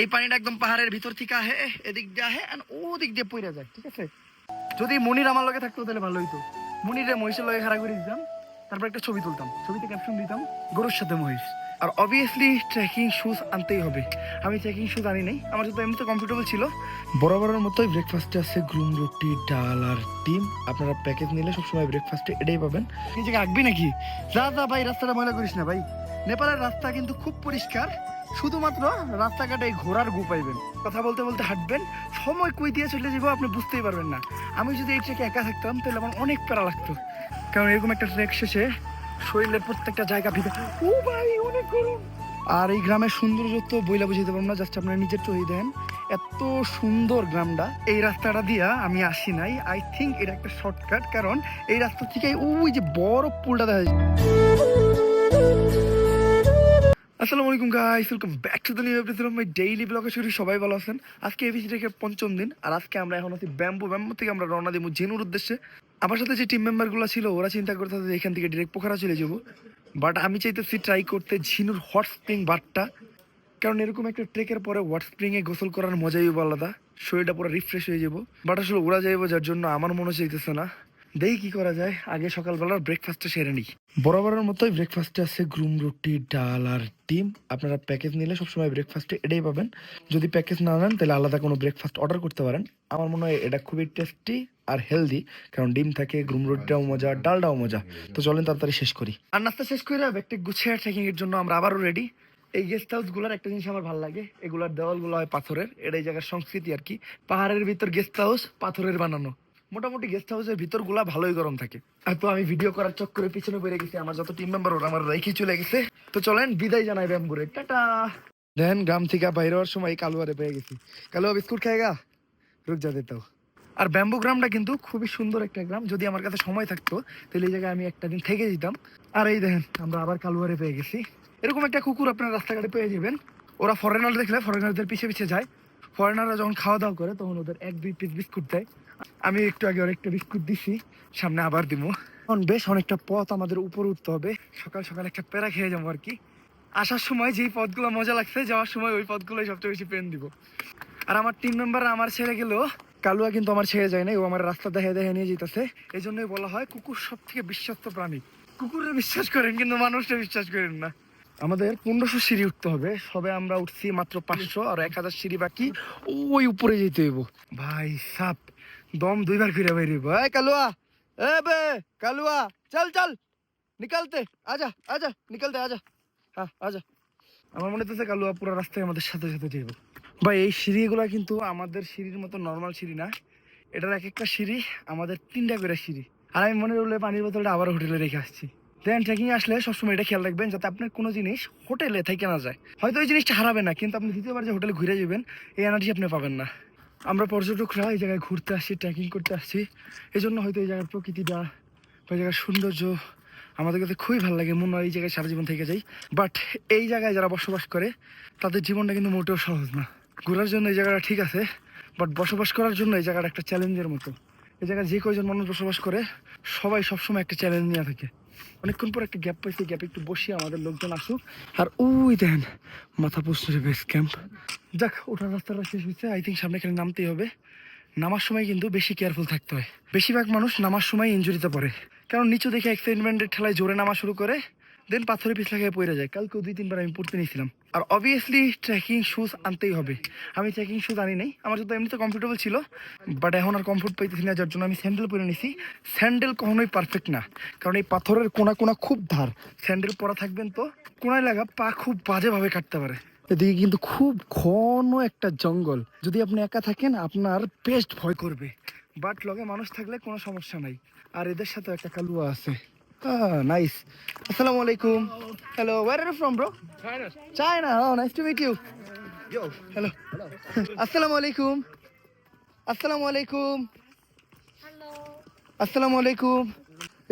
এই পানিটা একদম পাহাড়ের ভিতর থেকে আহে এদিক দিয়ে আহে আর ও দিক দিয়ে পইরা যায়, ঠিক আছে? যদি মনির আমার লগে থাকতো তাহলে ভালো হইতো। মনিরে মহিষের লগে খাড়া করে দিতাম, তারপর একটা ছবি তুলতাম। ছবিতে ক্যাপশন দিতাম, গরুর সাথে মহিষ। আর অবভিয়াসলি ট্রেকিং শুজ আনতেই হবে। আমি ট্রেকিং শুজ আনি নাই, আমার সাথে এমনিতে কমফোর্টেবল ছিল। বরাবরের মতোই ব্রেকফাস্টে আছে গ্রুম রুটি, ডাল আর ডিম। আপনারা প্যাকেজ নিলে সবসময় ব্রেকফাস্টে এটাই পাবেন। নিজেকে আঁকবি নাকি? যা যা ভাই, রাস্তাটা ময়লা করিস না ভাই। নেপালের রাস্তা কিন্তু খুব পরিষ্কার। শুধুমাত্র রাস্তাঘাটে এই ঘোড়ার গু পাইবেন। কথা বলতে বলতে হাঁটবেন, সময় কই দিয়ে চলে যাব আপনি বুঝতেই পারবেন না। আমি যদি এই ট্রেকে একা থাকতাম, তাহলে আমার অনেক প্যারা লাগতো। কারণ এরকম একটা ট্রেক শেষে শরীরের প্রত্যেকটা জায়গা ভিতরে ও ভাই, অনেক গরম! আর এই গ্রামের সৌন্দর্য তো বইলা বুঝাইতে পারব না, জাস্ট আপনারা নিজের চোখে দেন এত সুন্দর গ্রামটা। এই রাস্তাটা দিয়া আমি আসি নাই। আই থিঙ্ক এটা একটা শর্টকাট কারণ এই রাস্তা থেকে ওই যে বড় পুলটা দেখা যায় আসসালামু আলাইকুম guys welcome back to the new episode of my daily blog আশা করি সবাই ভালো আছেন। আজকে এপিসি থেকে পঞ্চম দিন, আর আজকে আমরা এখন আছি ব্যাম্বু। ব্যাম্বু থেকে আমরা রওনা দিব জেনুর উদ্দেশ্যে। আমার সাথে যে টিম মেম্বারগুলো ছিল, ওরা চিন্তা করতে যে এখান থেকে ডিরেক্ট পোখরা চলে যাব। বাট আমি চাইতেছি ট্রাই করতে ঝিনুর হট স্প্রিং বাটটা কারণ এরকম একটা ট্রেকের পরে ওয়াট স্প্রিংয়ে গোসল করার মজাই আলাদা। শরীরটা পুরো রিফ্রেশ হয়ে যাব। বাট আসলে ওরা যাইবো যার জন্য আমার মনে চাইতেছে না। দেখি কি করা যায়। আগে সকালবেলার ব্রেকফাস্টটা সেরে নিই। বরাবরের মতোই ব্রেকফাস্টে আছে গ্রুম রুটি, ডাল আর ডিম। আপনারা প্যাকেজ নিলে সবসময় ব্রেকফাস্টে এটাই পাবেন। যদি প্যাকেজ না নেন, তাহলে আলাদা কোনো ব্রেকফাস্ট অর্ডার করতে পারেন। আমার মনে হয় এটা খুবই টেস্টি আর হেলদি কারণ ডিম থাকে, গ্রুম রুটিটাও মজা, ডালটাও মজা। তো চলেন তাড়াতাড়ি শেষ করি। আর নাস্তা শেষ করে ব্যাগটা গুছিয়ে ট্রেকিং এর জন্য আমরা আবারও রেডি এই গেস্ট হাউসগুলার একটা জিনিস আমার ভালো লাগে। এগুলার দেওয়ালগুলো হয় পাথরের। এটা এই জায়গার সংস্কৃতি আর কি। পাহাড়ের ভিতর গেস্ট হাউস পাথরের বানানো। মোটামুটি গেস্ট হাউসের ভিতরগুলা ভালোই গরম থাকে। আর তো আমি ভিডিও করার চক্করে পিছনে পড়ে গেছি, আমার যত টিম মেম্বার ওরা আমার রেখে চলে গেছে। তো চলেন, বিদায় জানাই ব্যায়াম করে। টাটা! দেন গ্রাম থেকে বাইরে হওয়ার সময় কালুয়ারে পেয়ে গেছি। কালুয়া বিস্কুট খায়গা রুক যা দিতাও আর ব্যাম্বু গ্রামটা কিন্তু খুবই সুন্দর একটা গ্রাম। যদি আমার কাছে সময় থাকতো, তাহলে এই জায়গায় আমি একটা দিন থেকে যেতাম। আর এই দেখেন, আমরা আবার কালুয়ারে পেয়ে গেছি। এরকম একটা কুকুর আপনার রাস্তাঘাটে পেয়ে যাবেন। ওরা ফরেনার দেখলে ফরেনারদের পিছে পিছে যায়। ফরেনাররা যখন খাওয়া দাওয়া করে, তখন ওদের এক, দুই পিস বিস্কুট দেয়। আমি একটু আগে একটা বিস্কুট দিছি, সামনে আবার দিব এখন বেশ অনেকটা পথ আমাদের উপর উঠতে হবে। সকাল সকাল একটা প্যারা খেয়ে যাব আর কি। আসার সময় যেই পথগুলো মজা লাগছে, যাওয়ার সময় ওই পথগুলোই সবচেয়ে বেশি পেন দিব। আর আমার টিম মেম্বার আমার ছেড়ে গেল। কালুয়া কিন্তু আমার ছেড়ে যায় না ও আমার রাস্তা দেখে দেখে নিয়ে যেতেছে এই জন্যই বলা হয়, কুকুর সব থেকে বিশ্বাস্ত প্রাণী। কুকুরে বিশ্বাস করেন, কিন্তু মানুষটা বিশ্বাস করেন না। আমাদের পনেরোশো সিঁড়ি উঠতে হবে। সবে আমরা উঠছি মাত্র পাঁচশো, আর এক হাজার সিঁড়ি বাকি। ওই উপরে যেতে হইব। ভাই সাপ, দম দুইবার ফিরে বাইরে হইব এই কালুয়া, এ বে, কালুয়া, চল চল। নিকালতে, আজা আজা, নিকালতে, আজা। হ্যাঁ আজা। আমার মনে হচ্ছে কালুয়া পুরো রাস্তায় আমাদের সাথে সাথে যাইব। ভাই, এই সিঁড়িগুলা কিন্তু আমাদের সিঁড়ির মতো নর্মাল সিঁড়ি না। এটার এক একটা সিঁড়ি আমাদের তিনটা করে সিঁড়ি। আর আমি মনে করলে পানির বোতলটা আবার হোটেলে রেখে আসছি। দেন ট্রেকিং আসলে সবসময় এটা খেয়াল রাখবেন যাতে আপনার কোনো জিনিস হোটেলে থেকে না যায়। হয়তো এই জিনিসটা হারাবে না, কিন্তু আপনি দ্বিতীয়বার যে হোটেলে ঘুরে যাবেন, এই এনার্জি আপনি পাবেন না। আমরা পর্যটকরা এই জায়গায় ঘুরতে আসছি ট্রেকিং করতে আসছি। এই জন্য হয়তো এই জায়গার প্রকৃতিটা বা এই জায়গার সৌন্দর্য আমাদের কাছে খুবই ভালো লাগে, মনে হয় এই জায়গায় সারা জীবন থেকে যাই। বাট এই জায়গায় যারা বসবাস করে, তাদের জীবনটা কিন্তু মোটেও সহজ না। ঘোরার জন্য এই জায়গাটা ঠিক আছে বাট বসবাস করার জন্য এই জায়গাটা একটা চ্যালেঞ্জের মতো। এই জায়গায় যে কয়জন মানুষ বসবাস করে, সবাই সবসময় একটা চ্যালেঞ্জ নিয়ে থাকে। অনেকক্ষণ পর একটা গ্যাপ পাইছি গ্যাপ একটু বসে, আমাদের লোকজন আসুক। আর ওই দেন মাথা পুষ্টরে বেস ক্যাম্প যাক, ওঠার রাস্তাটা শেষ হয়েছে। আই থিঙ্ক সামনে এখানে নামতেই হবে। নামার সময় কিন্তু বেশি কেয়ারফুল থাকতে হয়। বেশিরভাগ মানুষ নামার সময় ইঞ্জুরিতে পড়ে। কারণ নিচু দেখে এক্সাইটমেন্টের ঠেলায় জোরে নামা শুরু করে। দেন পাথরে পিছলা খেয়ে পড়ে যায়। কালকেও দুই, তিনবার আমি পড়তে নিয়েছিলাম। আর অবভিয়াসলি ট্রেকিং শুজ আনতেই হবে। আমি ট্রেকিং শুজ আনি নাই। আমার জন্য এমনিতে কমফোর্টেবল ছিল বাট এখন আর কমফোর্ট পাইতেছি না, যার জন্য আমি স্যান্ডেল পরে নিছি। স্যান্ডেল কখনোই পারফেক্ট না। কারণ এই পাথরের কোনা কোনা খুব ধার। স্যান্ডেল পরা থাকবেন তো, কোনায় লাগা পা খুব বাজেভাবে কাটতে পারে। এদিকে কিন্তু খুব ঘন একটা জঙ্গল। যদি আপনি একা থাকেন, আপনার বেস্ট ভয় করবে। বাট লগে মানুষ থাকলে কোনো সমস্যা নাই। আর এদের সাথে একটা কালুয়া আছে। নাইস আসসালামু আলাইকুম hello where are from bro China. China oh nice to meet you Yo. Hello আসসালামু আলাইকুম আসসালামু আলাইকুম আসসালামু আলাইকুম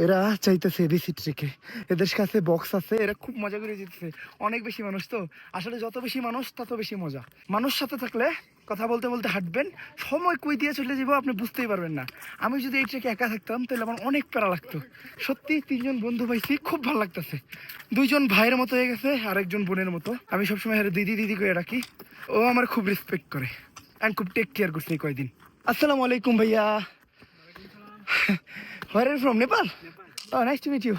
এরা চাইতেছে এবিসি ট্রিকে এদের কাছে বক্স আছে এরা খুব মজা করে যেতেছে। অনেক বেশি মানুষ তো। আসলে যত বেশি মানুষ তত বেশি মজা। মানুষ সাথে থাকলে কথা বলতে বলতে হাঁটবেন সময় কই দিয়ে চলে যাব আপনি বুঝতেই পারবেন না। আমি যদি এই ট্রেকে একা থাকতাম তাহলে আমার অনেক প্যারা লাগতো। সত্যি তিনজন বন্ধু পাইছি খুব ভালো লাগতেছে। দুইজন ভাইয়ের মতো হয়ে গেছে আর একজন বোনের মতো। আমি সবসময় হারে দিদি দিদি করে রাখি। ও আমার খুব রেসপেক্ট করে অ্যান্ড খুব টেক কেয়ার করছে এই কয়দিন। আসসালামু আলাইকুম ভাইয়া। Where from Nepal. Oh nice to meet you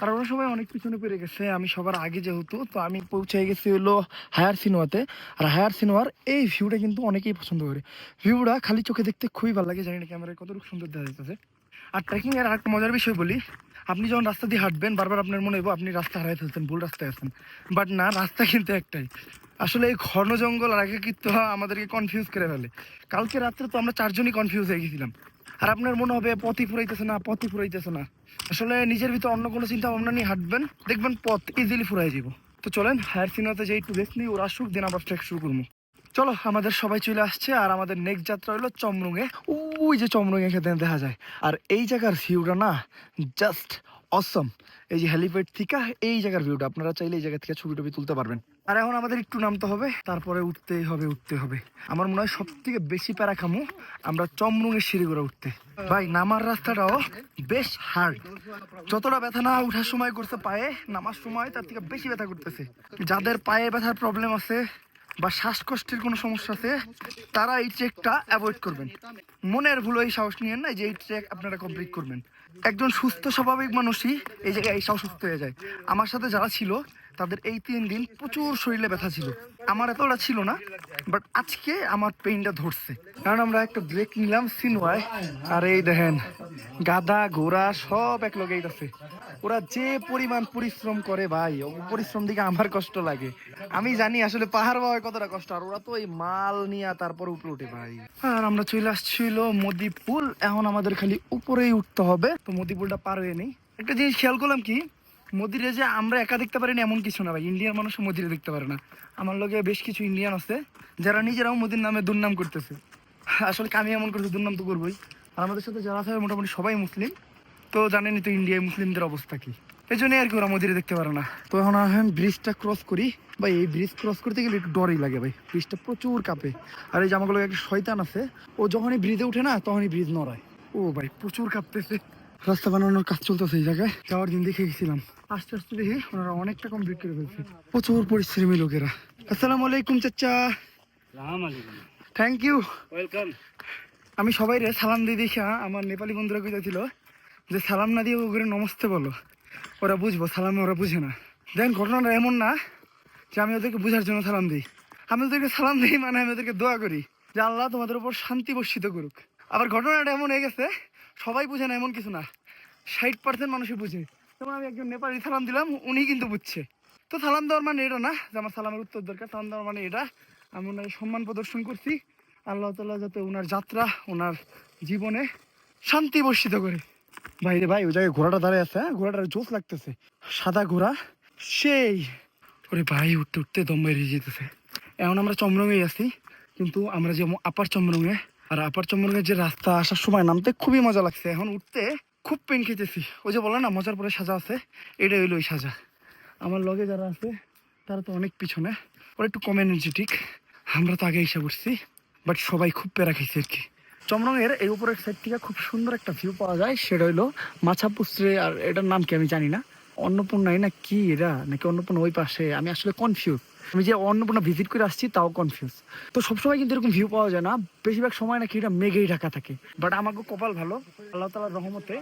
আর ওরা সবাই অনেক পিছনে পড়ে গেছে, আমি সবার আগে যেহেতু, তো আমি পৌঁছে গেছি হলো হায়ার সিনেমাতে। আর হায়ার সিনেমার এই ভিউটা কিন্তু অনেকেই পছন্দ করে। ভিউটা খালি চোখে দেখতে খুবই ভালো লাগে, জানি না ক্যামেরায় কতটুকু সুন্দর দেখা যাচ্ছে আর ট্রেকিং এর আরেকটা মজার বিষয় বলি, আপনি যখন রাস্তা দিয়ে হাঁটবেন, বারবার আপনার মনে হইব আপনি রাস্তা হারাই ফেলছেন, ভুল রাস্তায় আছেন। বাট না, রাস্তা কিন্তু একটাই। আসলে এই ঘন জঙ্গল আর একাকিত্ব আমাদেরকে কনফিউজ করে ফেলে। কালকে রাত্রে তো আমরা চারজনই কনফিউজ হয়ে গেছিলাম। আর আপনার মনে হবে পথই ফুরাইতেছে না, পথই ফুরাইতেছে না। আসলে নিজের ভিতর অন্য কোনো চিন্তা ভাবনা নিয়ে হাঁটবেন, দেখবেন পথ ইজিলি ফুরাই যাব তো চলেন, হায়ার সিনেমাতে যে একটু নিই, ওরা আসুক দিন আবার ট্রেক শুরু করব। চলো, আমাদের সবাই চলে আসছে, আর আমাদের নেক্সট যাত্রা হলো চমরুঙে। ওই যে চমরুঙে খেতে দেখা যায়। আর এই জায়গার ভিউটা না জাস্ট অসম এই যে হেলিপ্যাড থেকে, এই জায়গার ভিউটা আপনারা চাইলে এই জায়গা থেকে ছবি টবি তুলতে পারবেন। আর এখন আমাদের একটু নামতে হবে। তারপরে উঠতেই হবে, উঠতে হবে। আমার মনে হয় সব থেকে বেশি প্যারা খামু আমরা চমরুঙের সিঁড়ি করে উঠতে। ভাই, নামার রাস্তাটাও বেশ হার্ড যতটা ব্যথা না উঠার সময় করতে পায়ে, নামার সময় তার থেকে বেশি ব্যথা করতেছে। যাদের পায়ে ব্যথার প্রবলেম আছে বা শ্বাসকষ্টের কোনো সমস্যা আছে, তারা এই ট্রেকটা অ্যাভয়েড করবেন। মনের ভুল এই সাহস নিয়ে না, যে এই ট্রেক আপনারা কমপ্লিট করবেন। একজন সুস্থ স্বাভাবিক মানুষই এই জায়গায় এসে অসুস্থ হয়ে যায়। আমার সাথে যারা ছিল, তাদের এই তিন দিন প্রচুর শরীরে ব্যথা ছিল। আমার এতটা ছিল না বাট আজকে আমার পেইনটা ধরছে। কারণ আমরা একটা ব্রেক নিলাম সিনওয়ায়, আর এই দেখেন, গাদা, ঘোড়া সব এক লগেই আছে ওরা যে পরিমাণ পরিশ্রম করে ভাই পরিশ্রম দিকে আমার কষ্ট লাগে। আমি জানি আসলে পাহাড় বাবার কতটা কষ্ট, আর ওরা তো ওই মাল নিয়ে তারপর উপরে উঠে ভাই। আর আমরা চলে আসছিল মোদি পুল এখন আমাদের খালি উপরেই উঠতে হবে, তো মোদি পুলটা পার হয়ে নেই। একটা জিনিস খেয়াল করলাম কি, মোদিরে যে আমরা একা দেখতে পারি না এমন কিছু না ভাই ইন্ডিয়ান মানুষ মোদিরে দেখতে পারে না। আমার লগে বেশ কিছু ইন্ডিয়ান আছে, যারা নিজেরাও মোদির নামে দুর্নাম করতেছে। আসলে আমি এমন করছি, দুর্নাম তো করবোই। আর আমাদের সাথে যারা আছে, মোটামুটি সবাই মুসলিম। তো জানেনই তো ইন্ডিয়ায় মুসলিমদের অবস্থা কি। এই জন্যই আর কি ওরা মোদিরে দেখতে পারে না। তো এখন এখন ব্রিজটা ক্রস করি। ভাই এই ব্রিজ ক্রস করতে গেলে একটু ডরই লাগে ভাই। ব্রিজটা প্রচুর কাঁপে। আর এই জামাগুলো একটা শয়তান আছে ও যখনই ব্রিজে উঠে না তখনই ব্রিজ নড়ায়। ও ভাই প্রচুর কাঁপতেছে। রাস্তা বানানোর কাজ চলতেছে এই জায়গায়। যাওয়ার দিন দেখে গেছিলাম। আস্তে আস্তে দেখি ওনারা অনেকটা কমপ্লিট করে ফেলছে। প্রচুর পরিশ্রমী লোকেরা। আসসালামু আলাইকুম চাচা। থ্যাংক ইউ ওয়েলকাম আমি সবাই রে সালাম দিয়ে দেখা আমার নেপালি বন্ধুরা কইতেছিল যে সালাম না দিয়ে ওগুলো নমস্তে বলো। ওরা বুঝব, সালামে ওরা বুঝে না। দেখেন ঘটনাটা এমন না যে আমি ওদেরকে বোঝার জন্য সালাম দিই। আমি ওদেরকে সালাম দিই মানে আমি ওদেরকে দোয়া করি যে আল্লাহ তোমাদের উপর শান্তি বর্ষিত করুক। আবার ঘটনাটা এমন হয়ে গেছে, সবাই বুঝে না এমন কিছু না। ষাট পার্সেন্ট মানুষই বুঝে। যেমন আমি একজন নেপালি সালাম দিলাম, উনি কিন্তু বুঝছে। তো সালাম দেওয়ার মানে এটা না যে আমার সালামের উত্তর দরকার, সালাম দেওয়ার মানে এটা। আমি ওনার সম্মান প্রদর্শন করছি। আল্লাহ তালা যাতে ওনার যাত্রা, ওনার জীবনে শান্তি বর্ষিত করে। ভাই রে ভাই, ওই জায়গায় ঘোড়াটা দাঁড়িয়ে আছে হ্যাঁ? ঘোড়াটার জোস লাগতেছে। সাদা ঘোড়া? সেই। ওরে ভাই, উঠতে উঠতে দম বেরিয়ে যেতেছে। এখন আমরা চমরঙে আছি, কিন্তু আমরা যে আপার চমরঙে। আর আপার চমরঙের যে রাস্তা আসার সময় নামতে খুবই মজা লাগছে। এখন উঠতে খুব পেন খেতেছি। ওই যে বলে না, মজার পরে সাজা আছে, এটাই হইল ওই সাজা। আমার লগে যারা আছে, তারা তো অনেক পিছনে। ওরা একটু কম এনার্জেটিক আমরা তো আগে এসে পড়ছি বাট সবাই খুব প্যারা খাইছে আর কি। চমরঙের এই উপরের সাইড থেকে খুব সুন্দর একটা ভিউ পাওয়া যায়। সেটা হইল মাছাপুস্ত্রে আর এটার নাম কি আমি জানি না। অন্নপূর্ণাই না কি এরা? নাকি অন্নপূর্ণা ওই পাশে? আমি আসলে কনফিউজ আমি যে অন্নপূর্ণা ভিজিট করে আসছি, তাও কনফিউজ তো সবসময় কিন্তু এরকম ভিউ পাওয়া যায় না। বেশিরভাগ সময় নাকি এটা মেঘেই ঢাকা থাকে। বাট আমাকে কপাল ভালো। আল্লাহ তালার রহমতে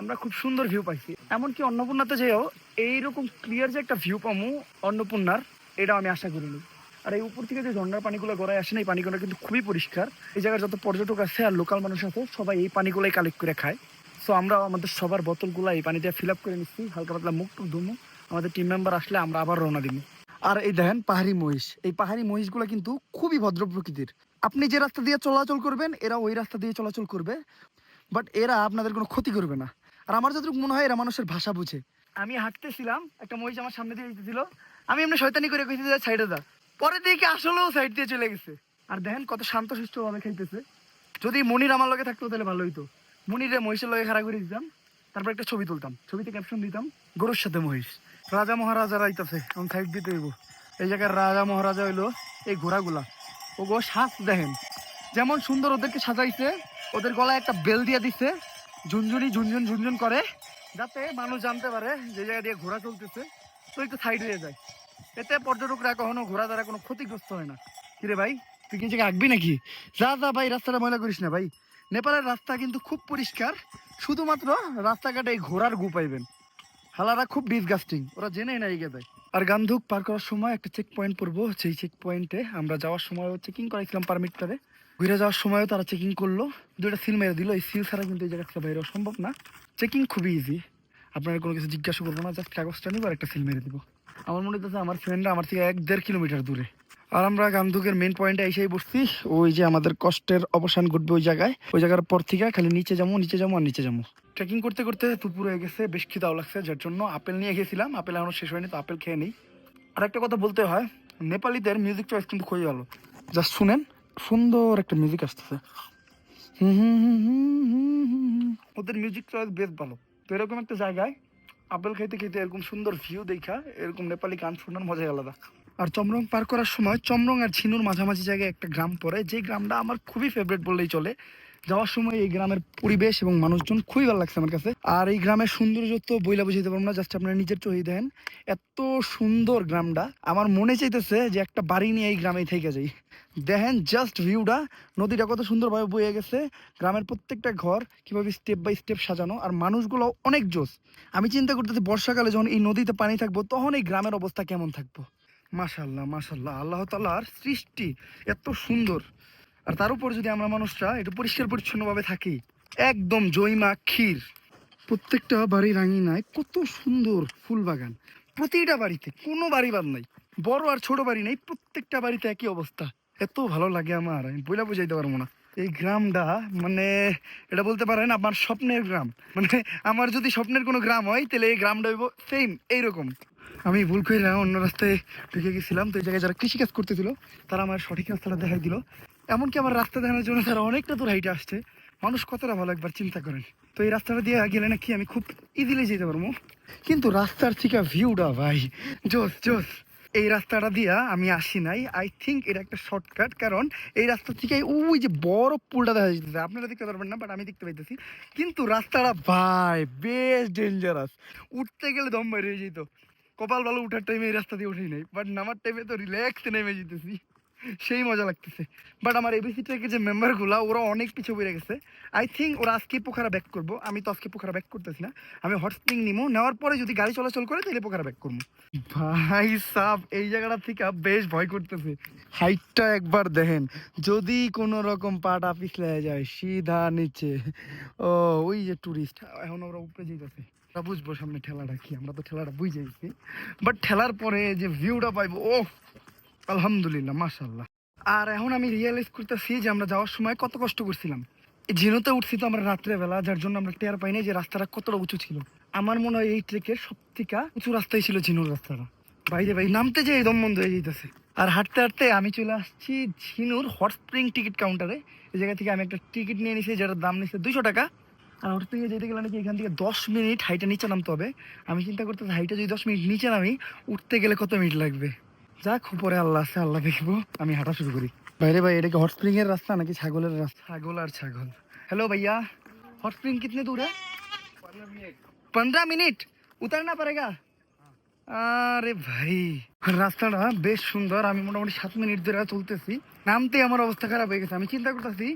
আমরা খুব সুন্দর ভিউ পাইছি। এমনকি অন্নপূর্ণাতে যেও এইরকম ক্লিয়ার যে একটা ভিউ পামু অন্নপূর্ণার এটা আমি আশা করিনি আর এই উপর থেকে যে ঝর্ণার পানিগুলো গড়ায় আসে না, এই পানিগুলো কিন্তু খুবই পরিষ্কার। এই জায়গার যত পর্যটক আছে আর লোকাল মানুষ আছে, সবাই এই পানিগুলোই কালেক্ট করে খায়। সো আমরা আমাদের সবার বোতলগুলো এই পানি দিয়ে ফিল আপ করে নিচ্ছি, হালকা পাতলা মুখ টুক ধুমু। আমাদের টিম মেম্বার আসলে আমরা আবার রওনা দিব। আর এই দেখেন পাহাড়ি মহিষ, এই পাহাড়ি মহিষগুলো কিন্তু খুবই ভদ্র প্রকৃতির। আপনি যে রাস্তা দিয়ে চলাচল করবেন, এরা ওই রাস্তা দিয়ে চলাচল করবে বাট এরা আপনাদের কোনো ক্ষতি করবে না। আর আমার যতটুকু মনে হয়, এরা মানুষের ভাষা বুঝে। আমি হাঁটতেছিলাম, একটা মহিষ আমার সামনে দিয়ে যেতেছিল। আমি এমনি শয়তানি করে কইতে যা সাইডে দা পরে দেখি আসলেও সাইড দিয়ে চলে গেছে। আর দেখেন কত শান্ত সুস্থ ভাবে খাইতেছে যদি মনির আমার লগে থাকতো তাহলে ভালো হইতো। মনিরে মহিষের লগে খাড়া করে দিতাম, তারপর একটা ছবি তুলতাম। ছবিতে ক্যাপশন দিতাম, গরুর সাথে মহিষ, রাজা মহারাজা রাইতাছে এখন সাইড দিতে হইব। এই জায়গার রাজা মহারাজা হইল এই ঘোড়াগুলা। ওগো শ্বাস দেখেন, যেমন সুন্দর ওদেরকে সাজাইছে, ওদের গলায় একটা বেল দিয়ে দিছে, ঝুনঝুনি, ঝুনঝুন ঝুনঝুন করে, যাতে মানুষ জানতে পারে যে জায়গা দিয়ে ঘোড়া চলতেছে। তো একটু সাইড হয়ে যায় এতে পর্যটকরা কখনো ঘোরা দ্বারা কোনো ক্ষতিগ্রস্ত হয় না। কিরে ভাই, তুই কি আঁকবি নাকি? যা যা ভাই, রাস্তাটা ময়লা করিস না ভাই। নেপালের রাস্তা কিন্তু খুব পরিষ্কার, শুধুমাত্র রাস্তাঘাটে এই ঘোড়ার গু পাইবেন। হালারা খুব ডিসগাস্টিং ওরা জেনেই না এগিয়ে দেয় আর গান্ধুক পার করার সময় একটা চেক পয়েন্ট পড়ব, সেই চেক পয়েন্টে আমরা যাওয়ার সময় চেকিং করাইছিলাম পারমিটটারে ঘুরে যাওয়ার সময়ও তারা চেকিং করল, দুইটা সিল মেরে দিল। এই সিল ছাড়া কিন্তু এই জায়গা থেকে বাইরে সম্ভব না। চেকিং খুবই ইজি আপনারা কোনো কিছু জিজ্ঞাসা করব না জাস্ট কাগজটা নিবো আর একটা সিল মেরে দিব। আমার মনে হচ্ছে আমার ফ্রেন্ডরা আমার থেকে এক দেড় কিলোমিটার দূরে আর আমরা গান্ধুকের মেন পয়েন্টে এসেই বসছি ওই যে আমাদের কষ্টের অবসান ঘটবে ওই জায়গায় ওই জায়গার পর থেকে খালি নিচে যাব নিচে যাব আর নিচে যাব ট্রেকিং করতে করতে দুপুর হয়ে গেছে বেশ খিদাও লাগছে যার জন্য আপেল নিয়ে গেছিলাম আপেল এখনও শেষ হয়নি তো আপেল খেয়ে নিই আর একটা কথা বলতে হয় নেপালিদের মিউজিক চয়েস কিন্তু খুবই ভালো জাস্ট শুনেন সুন্দর একটা মিউজিক আসতেছে। ওদের মিউজিক চয়েস বেশ ভালো তো এরকম একটা জায়গায় আপেল খাইতে খাইতে এরকম সুন্দর ভিউ দেখা, এরকম নেপালি গান শোনার মজাই আলাদা। আর চমরং পার করার সময় চমরং আর ঝিনুর মাঝামাঝি জায়গায় একটা গ্রাম পড়ে যে গ্রামটা আমার খুবই ফেভারিট বললেই চলে। যাওয়ার সময় এই গ্রামের পরিবেশ এবং মানুষজন খুবই ভালো লাগছে আমার কাছে। আর এই গ্রামের সৌন্দর্য তো বইলা বুঝাইতে পারব না জাস্ট আপনারা নিজের চোখেই দেন এত সুন্দর গ্রামটা। আমার মনে চাইতেছে যে একটা বাড়ি নিয়ে এই গ্রামেই থেকে যাই। দেখেন জাস্ট ভিউটা নদীটা কত সুন্দরভাবে বয়ে গেছে, গ্রামের প্রত্যেকটা ঘর কীভাবে স্টেপ বাই স্টেপ সাজানো, আর মানুষগুলো অনেক জোস। আমি চিন্তা করতেছি, বর্ষাকালে যখন এই নদীতে পানি থাকব, তখন এই গ্রামের অবস্থা কেমন থাকব? মাশাল্লাহ মাশাল্লাহ আল্লাহ তাল্লাহর সৃষ্টি এত সুন্দর। আর তার উপর যদি আমরা মানুষরা একটু পরিষ্কার পরিচ্ছন্নভাবে থাকি, একদম জৈমা ক্ষীর। প্রত্যেকটা বাড়ি রাঙিনায় কত সুন্দর ফুল বাগান। প্রতিটা বাড়িতে কোনো বাড়ি বাদ নাই, বড় আর ছোট বাড়ি নেই, প্রত্যেকটা বাড়িতে একই অবস্থা। এত ভালো লাগে আমার, আমি বইলা বুঝাইতে পারব না। এই গ্রামটা মানে এটা বলতে পারেন আমার স্বপ্নের গ্রাম। মানে আমার যদি স্বপ্নের কোনো গ্রাম হয়, তাহলে এই গ্রামটা হইব সেম এইরকম। আমি ভুল করে অন্য রাস্তায় ঢুকে গেছিলাম, তো এই জায়গায় যারা কৃষিকাজ করতেছিল, তারা আমার সঠিক রাস্তাটা দেখাই দিল। এমনকি আমার রাস্তা দেখানোর জন্য তারা অনেকটা দূর হাইটে আসছে। মানুষ কতটা ভালো একবার চিন্তা করেন। তো এই রাস্তাটা দিয়ে গেলে নাকি আমি খুব ইজিলি যেতে পারব। কিন্তু রাস্তার থেকে ভিউটা ভাই, জোস জোস। এই রাস্তাটা দিয়া আমি আসি নাই। আই থিঙ্ক এটা একটা শর্টকাট কারণ এই রাস্তা থেকে ওই যে বড় পুলটা দেখা যাচ্ছে আপনারা দেখতে পারবেন না বাট আমি দেখতে পাইতেছি। কিন্তু রাস্তাটা, ভাই, বেশ ডেঞ্জারাস উঠতে গেলে দম বাইরে যেত কপাল ভালো উঠার টাইমে এই রাস্তা দিয়ে উঠেই নাই। বাট নামার টাইমে তো রিল্যাক্স নেমে যেতেছি। সেই মজা লাগতেছে। বাট আমার এবিসি ট্রেকের যে মেম্বারগুলো ওরা অনেক পিছু বেড়ে গেছে। আই থিঙ্ক ওরা আজকে পোখারা ব্যাক করব। আমি তো আজকে পোখারা ব্যাক করতেছি না। আমি হট স্প্রিং নেওয়ার পরে যদি গাড়ি চলাচল করে, তাহলে পোখারা ব্যাক করব। ভাই সাব, এই জায়গাটা থেকে বেশ ভয় করতেছে। হাইটটা একবার দেখেন। যদি কোনো রকম পাটা পিছলে যায়, সিধা নিচে। ও, ওই যে টুরিস্ট এখন ওরা উপরে যেতেছে আমরা বুঝব সামনে ঠেলাটা কি? আমরা তো ঠেলাটা বুঝে গেছি। বাট ঠেলার পরে যে ভিউটা পাইবো ও আলহামদুলিল্লাহ মাশাল্লাহ আর এখন আমি রিয়েলাইজ করতেছি যে আমরা যাওয়ার সময় কত কষ্ট করছিলাম। ঝিনুতে উঠছি তো আমরা রাত্রেবেলা, যার জন্য আমরা টের পাইনি যে রাস্তাটা কতটা উঁচু ছিল। আমার মনে হয় এই ট্রেকের সব থেকে উঁচু রাস্তাই ছিল ঝিনুর রাস্তাটা। বাইরে ভাই, নামতে যে দম বন্ধ হয়ে যেতেছে আর হাঁটতে হাঁটতে আমি চলে আসছি ঝিনুর হট স্প্রিং টিকিট কাউন্টারে এই জায়গা থেকে আমি একটা টিকিট নিয়ে নিছি যেটার দাম নিচ্ছে দুইশো টাকা। আর হট স্প্রিংয়ে যেতে গেলে নাকি এখান থেকে দশ মিনিট হাইটে নিচে নামতে হবে। আমি চিন্তা করতেছি হাইটে যদি দশ মিনিট নিচে নামি, উঠতে গেলে কত মিনিট লাগবে? যাক উপরে আল্লাহ আছে আল্লাহ দেখবো আমি হাঁটা শুরু করি বাইরে ভাই এটা কি হট স্প্রিং এর রাস্তা নাকি ছাগলের রাস্তা ছাগল আর ছাগল हेलो भैया हॉट स्प्रिंग कितने दूर है पंद्रह मिनट उतरना पड़ेगा আরে ভাই রাস্তাটা বেশ সুন্দর আমি মোটামুটি সাত মিনিট ধরে চলতেছি নামতে আমার অবস্থা খারাপ হয়ে গেছে আমি চিন্তা করতেছি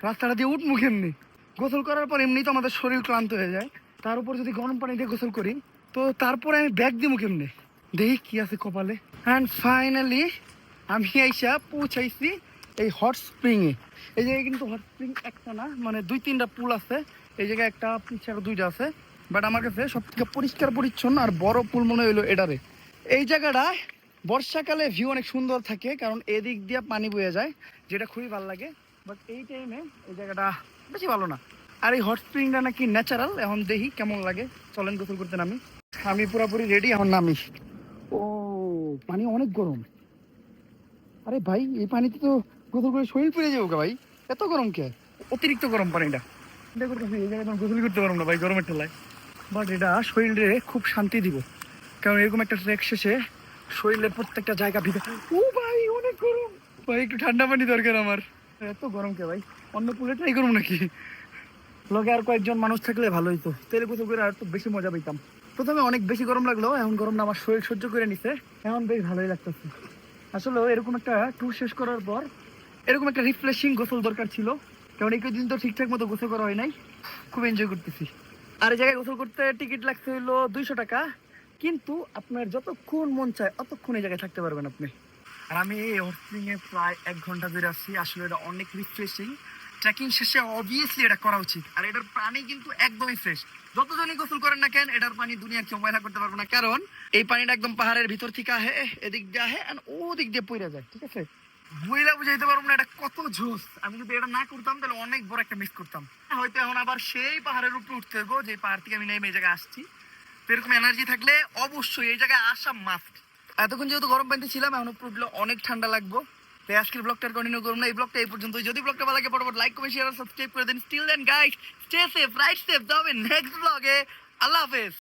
রাস্তাটা দিয়ে উঠমু কেমনি গোসল করার পর এমনি তো আমাদের শরীর ক্লান্ত হয়ে যায় তার উপর যদি গরম পানি দিয়ে গোসল করি তো তারপরে আমি ব্যাগ দিব কেমনে দেখি কি আছে কপালে। অ্যান্ড ফাইনালি আমি আইসা পৌঁছাইছি এই হট স্প্রিংয়ে এই জায়গায় কিন্তু হট স্প্রিং একটা না মানে দুই তিনটা পুল আছে। এই জায়গায় একটা পিছিয়ে দুইটা আছে। বাট আমার কাছে সব থেকে পরিষ্কার পরিচ্ছন্ন আর বড় পুল মনে হইল এটারে। এই জায়গাটা বর্ষাকালে ভিউ অনেক সুন্দর থাকে, কারণ এদিক দিয়ে পানি বয়ে যায়, যেটা খুবই ভালো লাগে। বাট এই টাইমে এই জায়গাটা বেশি ভালো না। আর এই হট স্প্রিংটা নাকি ন্যাচারাল এখন দেখি কেমন লাগে। চলেন গোসল করতে নামি। আমি পুরোপুরি রেডি এখন নামি। পানি অনেক গরম। আরে ভাই, এই পানিতে তো গোসল করে শরীর পুড়ে যাব ভাই। এত গরম কে? অতিরিক্ত গরম পানিটা করতেছি এই জায়গায় গোসল করতে পারব না ভাই, গরমের ঠেলায়। বাট এটা শরীরে খুব শান্তি দিব। কারণ এরকম একটা ট্রেক শেষে শরীরের প্রত্যেকটা জায়গা ভিতরে ও ভাই, অনেক গরম। ভাই, একটু ঠান্ডা পানি দরকার আমার। এত গরম কে ভাই? অন্য পুলে ট্রাই করব নাকি? লগে আর কয়েকজন মানুষ থাকলে ভালো হইতো। তেলে গোসল করে আর তো বেশি মজা পাইতাম। প্রথমে অনেক বেশি গরম লাগল, এখন গরমটা আমার শরীর সহ্য করে নিছে। এখন বেশ ভালোই লাগতেছে। আসলে এরকম একটা ট্যুর শেষ করার পর এরকম একটা রিফ্রেশিং গোসল দরকার ছিল। কারণ এই দিন তো ঠিকঠাক মতো গোসল করা হয় নাই। খুব এনজয় করতেছি। আর এই জায়গায় গোসল করতে টিকিট লাগতে হইল দুইশো টাকা। কিন্তু আপনার যতক্ষণ মন চায় অতক্ষণ এই জায়গায় থাকতে পারবেন আপনি। আর আমি এই এ প্রায় এক ঘণ্টা ধরে আসছি আসলে এটা অনেক রিফ্রেশিং ট্রেকিং শেষে অবভিয়াসলি এটা করা উচিত। আর এটার প্রাণী কিন্তু একদমই ফ্রেশ যতজনই গোসল করেন না কেন, এটার পানি দুনিয়ার কেউ ময়লা করতে পারব না। কারণ এই পানিটা একদম পাহাড়ের ভিতর থেকে আহে, এদিক দিয়ে আহে ও দিক দিয়ে পড়ে যায়, ঠিক আছে? বুঝলা বুঝাইতে পারব না, এটা কত ঝোস। আমি যদি এটা না করতাম, তাহলে অনেক বড় একটা মিস করতাম। হয়তো এখন আবার সেই পাহাড়ের উপরে উঠতে হইব, যে পাহাড় থেকে আমি নেমে এই জায়গায় আসছি। এরকম এনার্জি থাকলে অবশ্যই এই জায়গায় আসা মাস্ট এতক্ষণ যেহেতু গরম পানিতে ছিলাম, এখন উপরে উঠলে অনেক ঠান্ডা লাগবো। তো আজকের ব্লগটা কন্টিনিউ করুন না। এই ব্লগটা এই পর্যন্ত যদি ব্লগটা ভালো লাগে পরপর লাইক কমেন্ট শেয়ার সাবস্ক্রাইব করে দিন। Still then guys stay safe right safe যাবেন নেক্সট ব্লগে আল্লাহ হাফেজ।